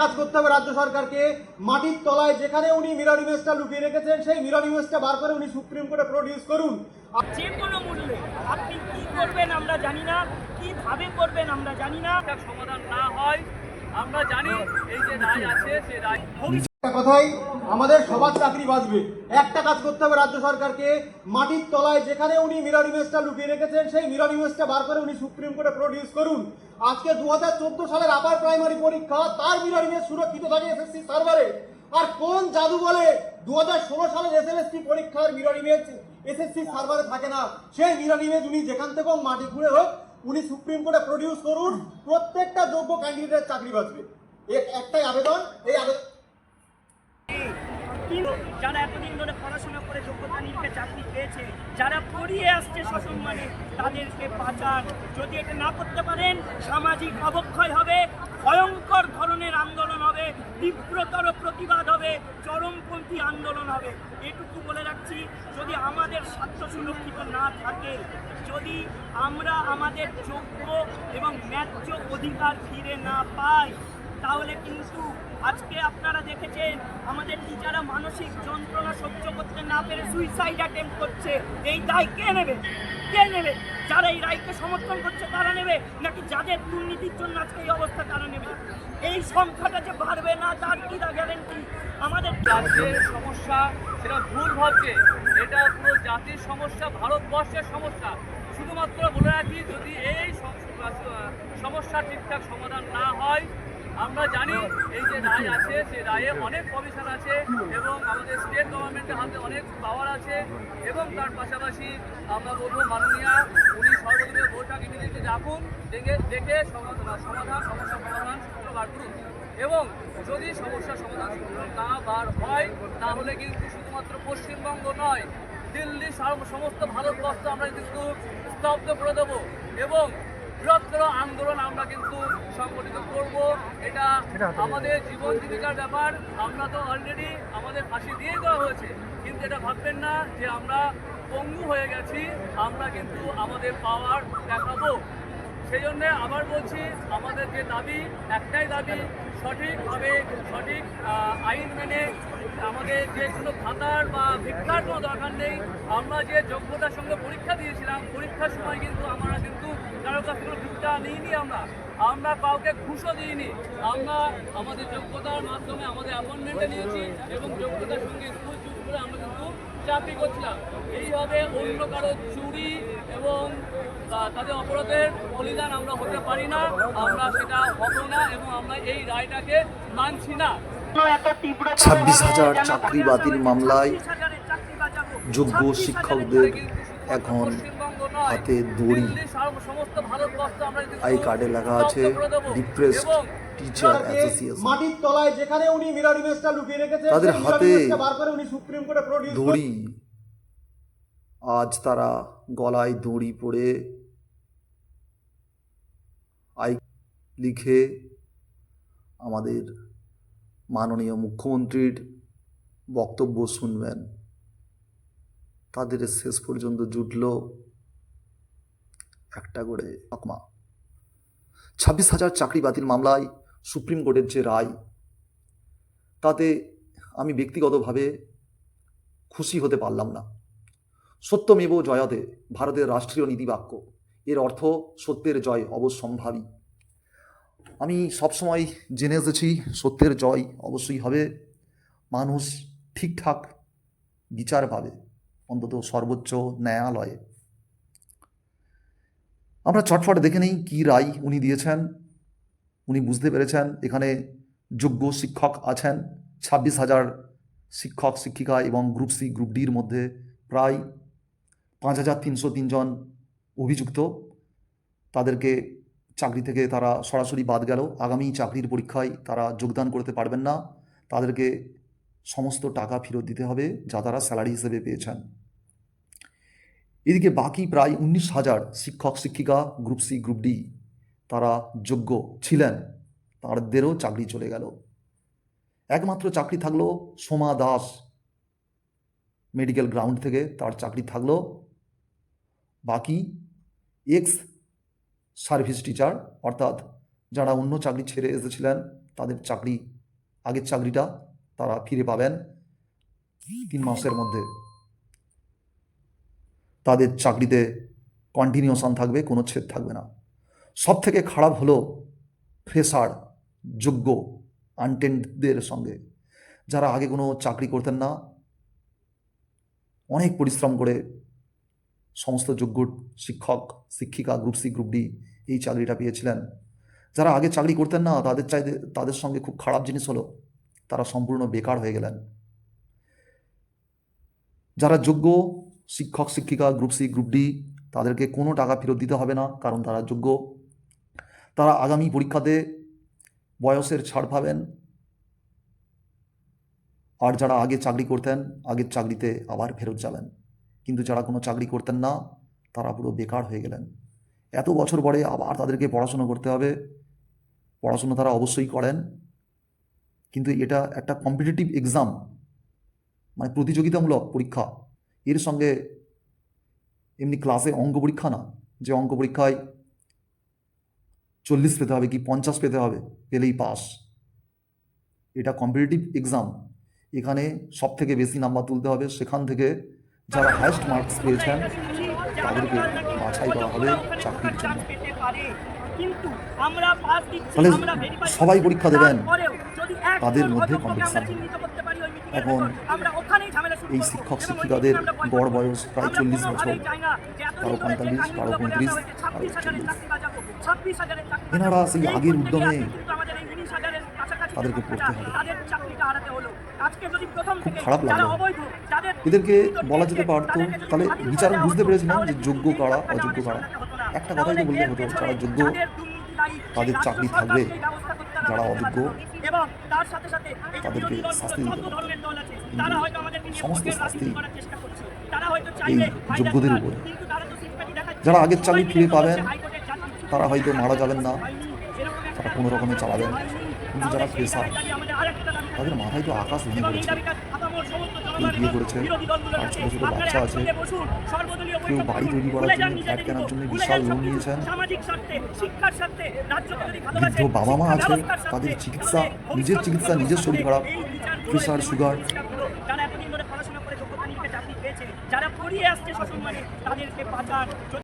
কাজ করতে হবে রাজ্য সরকারকে। মাটির তলায় যেখানে উনি মিরর ইমেজটা লুকিয়ে রেখেছেন সেই মিরর ইমেজটা বার করে উনি সুপ্রিম কোর্টে প্রডিউস করুন। যে কোনো মূল্যে। আপনি কি করবেন আমরা জানি না কীভাবে করবেন আমরা জানি না। সমাধান না হয় আমরা জানি এই যে রায় আছে সেই রায় কথাই আমাদের সবার চাকরি বাঁচবে। একটা কাজ করতে হবে রাজ্য সরকারকে। মাটির তলায় যেখানে উনি মিরর ইমেজটা লুকিয়ে রেখেছেন সেই মিরর ইমেজটা বার করে উনি সুপ্রিম কোর্টে প্রডিউস করুন। আজকে দু সালের আপার প্রাইমারি পরীক্ষা, তার মিরর ইমেজ সুরক্ষিত থাকে এসএসসি সার্ভারে আর কোন জাদু বলে দু হাজার ষোলো সালের এসএলএসটি পরীক্ষার মিরর ইমেজ এসএসসি সার্ভারে থাকে না? সেই মিরর ইমেজ উনি যেখান থেকেও মাটি ঘুরে হোক, উনি সুপ্রিম কোর্টে প্রডিউস করুন, প্রত্যেকটা যোগ্য ক্যান্ডিডেটের চাকরি বাঁচবে। একটাই আবেদন, এই আবেদন কিন্তু যারা এতদিন ধরে পড়াশোনা করে যোগ্যতা নিয়ে চাকরি পেয়েছে, যারা পড়িয়ে আসছে সসম্মানে, তাদেরকে বাঁচান। যদি এটা না করতে পারেন, সামাজিক অবক্ষয় হবে, ভয়ঙ্কর ধরনের আন্দোলন হবে, তীব্রতর প্রতিবাদ হবে, চরমপন্থী আন্দোলন হবে। এটুকু বলে রাখছি, যদি আমাদের স্বার্থ সুরক্ষিত না থাকে, যদি আমরা আমাদের যোগ্য এবং ন্যায্য অধিকার ফিরে না পাই তাহলে কিন্তু আজকে আপনারা দেখেছেন, আমাদের টিচাররা মানসিক যন্ত্রণা সহ্য করতে না পেরে সুইসাইড অ্যাটেম্প করছে। এই দায় কে নেবে? কে নেবে? যারা এই রায়কে সমর্থন করছে, তারা নেবে? নাকি যাদের দুর্নীতির জন্য আজকে এই অবস্থা, তারা নেবে? এই সংখ্যাটা যে বাড়বে না, তার কি গ্যারেন্টি আমাদের রাজ্যের সমস্যা, সেটা ভুল ভাবছে। এটা পুরো জাতির সমস্যা, ভারতবর্ষের সমস্যা। শুধুমাত্র বলে রাখি, যদি এই সম- সমস্যা ঠিকঠাক সমাধান না হয় আমরা জানি এই যে রায় রায়ে অনেক কমিশন আছে এবং আমাদের স্টেট গভর্নমেন্টের হাতে অনেক পাওয়ার আছে এবং তার পাশাপাশি আমরা বলব মাননীয়া উনি সর্বদলীয় বৈঠক ইংরেজিতে ডাকুন, দেখে দেখে সমাধান সমাধান, সমস্যা সমাধান বার করুন। এবং যদি সমস্যা সমাধান না বার হয়, তাহলে কিন্তু শুধুমাত্র পশ্চিমবঙ্গ নয়, দিল্লি সমস্ত ভারতবর্ষ আমরা কিন্তু স্তব্ধ করে দেবো। এবং বৃহত্তর আন্দোলন আমরা কিন্তু সংগঠিত করব। এটা আমাদের জীবন জীবিকার ব্যাপার আমরা তো অলরেডি আমাদের ফাঁসি দিয়ে দেওয়া হয়েছে। কিন্তু এটা ভাববেন না যে আমরা পঙ্গু হয়ে গেছি আমরা কিন্তু আমাদের পাওয়ার দেখাবো। সেই জন্য আবার বলছি, আমাদের যে দাবি, একটাই দাবি সঠিকভাবে সঠিক আইন মেনে আমাদের যে কোনো খাতার বা ভিক্ষার কোনো দরকার নেই। আমরা যে যোগ্যতার সঙ্গে পরীক্ষা দিয়েছিলাম, পরীক্ষার সময় কিন্তু আমরা কিন্তু কারোর কাছ থেকে ভিক্ষা নিইনি আমরা। আমরা কাউকে ঘুষও দিইনি। আমরা আমাদের যোগ্যতার মাধ্যমে আমাদের অ্যাপয়েন্টমেন্টে নিয়েছি এবং যোগ্যতার সঙ্গে স্কুল চুজ করে আমরা কিন্তু চাকরি করছিলাম। এইভাবে অন্য কারও চুরি এবং তাদের অপরাধের বলিদান আমরা হতে পারি না। আমরা সেটা হব না এবং আমরা এই রায়টাকে মানছি না। ছাব্বিশ হাজার চাকরি বাতিল মামলায় যোগ্য শিক্ষকদের এখন হাতে দড়ি। আই কার্ডে লেখা আছে ডিপ্রেসড টিচার অ্যাসোসিয়েশন মাটির তলায় যেখানে উনি মিরর ইমেজটা লুকিয়ে রেখেছেন তাদের হাতে বার করে উনি সুপ্রিম কোর্টে প্রডিউস দড়ি। আজ তারা গলায় দড়ি পরে আই লিখে আমাদের মাননীয় মুখ্যমন্ত্রীর বক্তব্য শুনবেন। তাদের শেষ পর্যন্ত জুটল একটা করে আকমা ছাব্বিশ হাজার চাকরি বাতিল মামলায় সুপ্রিম কোর্টের যে রায়, তাতে আমি ব্যক্তিগতভাবে খুশি হতে পারলাম না। সত্যমেব জয়তে ভারতের রাষ্ট্রীয় নীতিবাক্য, এর অর্থ সত্যের জয় অবশ্যম্ভাবী। আমি সবসময় জেনে এসেছি, সত্যের জয় অবশ্যই হবে। মানুষ ঠিকঠাক বিচার পাবে, অন্তত সর্বোচ্চ ন্যায়ালয়ে। আমরা চটফট দেখে নেই কী রায় উনি দিয়েছেন। উনি বুঝতে পেরেছেন, এখানে যোগ্য শিক্ষক আছেন, ছাব্বিশ হাজার শিক্ষক, শিক্ষিকা এবং গ্রুপ সি গ্রুপ ডির মধ্যে প্রায় পাঁচ হাজার তিনশো তিনজন অভিযুক্ত। তাদেরকে চাকরি থেকে তারা সরাসরি বাদ গেল। আগামী চাকরির পরীক্ষায় তারা যোগদান করতে পারবেন না। তাদেরকে সমস্ত টাকা ফেরত দিতে হবে যা তারা স্যালারি হিসেবে পেয়েছেন। এদিকে বাকি প্রায় উনিশ হাজার শিক্ষক, শিক্ষিকা গ্রুপ সি গ্রুপ ডি তারা যোগ্য ছিলেন। তাদেরও চাকরি চলে গেল। একমাত্র চাকরি থাকল সোমা দাস। মেডিকেল গ্রাউন্ড থেকে তার চাকরি থাকল। বাকি এক্স সার্ভিস টিচার, অর্থাৎ যারা অন্য চাকরি ছেড়ে এসেছিলেন, তাদের চাকরি, আগের চাকরিটা তারা ফিরে পাবেন তিন মাসের মধ্যে। তাদের চাকরিতে কন্টিনিউশন থাকবে, কোনো ছেদ থাকবে না। সব থেকে খারাপ হলো ফ্রেশার, যোগ্য আনটেন্ডদের সঙ্গে। যারা আগে কোনো চাকরি করতেন না, অনেক পরিশ্রম করে সমস্ত যোগ্য শিক্ষক, শিক্ষিকা গ্রুপ সি গ্রুপ ডি এই চাকরিটা পেয়েছিলেন। যারা আগে চাকরি করতেন না, তাদের চাইতে, তাদের সঙ্গে খুব খারাপ জিনিস হলো, তারা সম্পূর্ণ বেকার হয়ে গেলেন। যারা যোগ্য শিক্ষক, শিক্ষিকা গ্রুপ সি গ্রুপ ডি তাদেরকে কোনো টাকা ফেরত দিতে হবে না, কারণ তারা যোগ্য। তারা আগামী পরীক্ষাতে বয়সের ছাড় পাবেন। আর যারা আগে চাকরি করতেন, আগের চাকরিতে আবার ফেরত যাবেন। কিন্তু যারা কোনো চাকরি করতেন না, তারা পুরো বেকার হয়ে গেলেন। এত বছর পরে আবার তাদেরকে পড়াশুনো করতে হবে। পড়াশুনো তারা অবশ্যই করেন। কিন্তু এটা একটা কম্পিটিটিভ এক্সাম মানে প্রতিযোগিতামূলক পরীক্ষা। এর সঙ্গে এমনি ক্লাসে অঙ্ক পরীক্ষা না, যে অঙ্ক পরীক্ষায় চল্লিশ পেতে হবে কি পঞ্চাশ পেতে হবে? পেলেই পাস। এটা কম্পিটিটিভ এক্সাম এখানে সব থেকে বেশি নাম্বার তুলতে হবে। সেখান থেকে যারা হায়েস্ট মার্কস পেয়েছেন তাদেরকে বাছাই করা হবে চাকরির জন্য। verify সবাই পরীক্ষা দেবেন। তাদের মধ্যে অযোগ্যকে এখন এই শিক্ষক শিক্ষিকাদের গড় বয়স প্রায় চল্লিশ বছর কোনোভাবেই পঁয়তাল্লিশ না যে এতদিন কারও ধরে যে 45, কারও কাহিনীগুলো বলে 35, আসা হয়েছে, 26 হাজারের চাকরি বাঁচাবো, 26 হাজারের চাকরি এনারা সেই আগের উদ্যমে আজকে কিন্তু আমাদের এই 19 হাজারের কাছাকাছি তাদেরকে পড়তে হবে। খুব খারাপ লাগল। এদেরকে বলা যেতে পারতো তাহলে বিচারক বুঝতে দেওয়া পেরেছিলেন যে যোগ্য কারা অযোগ্য কারা। একটা কথাই তো বললে হতো যারা যোগ্য তাদের চাকরি থাকবে, যারা অযোগ্য তাদেরকে শাস্তি দিতে সমস্ত শাস্তি এই যোগ্যদের উপরে। যারা আগের চাকরি ফিরে পাবেন, তারা হয়তো মারা যাবেন না। তারা কোনো রকমে চালাবেন। কিন্তু যারা দাবি তাদের মাথায় তো আকাশ ভেঙে পড়েছে। কেউ বিয়ে করেছে কাছে ছোট ছোট বাচ্চা আছে, কেউ বাড়ি তৈরি করার জন্য ফ্ল্যাট কেনার জন্য বিশাল লোন নিয়েছেন। বৃদ্ধ বাবা মা আছে, তাদের চিকিৎসা, নিজের চিকিৎসা, নিজের শরীর খারাপ প্রেশার সুগার যারা পড়িয়ে আসছে সসম্মানে, তাদেরকে বাঁচার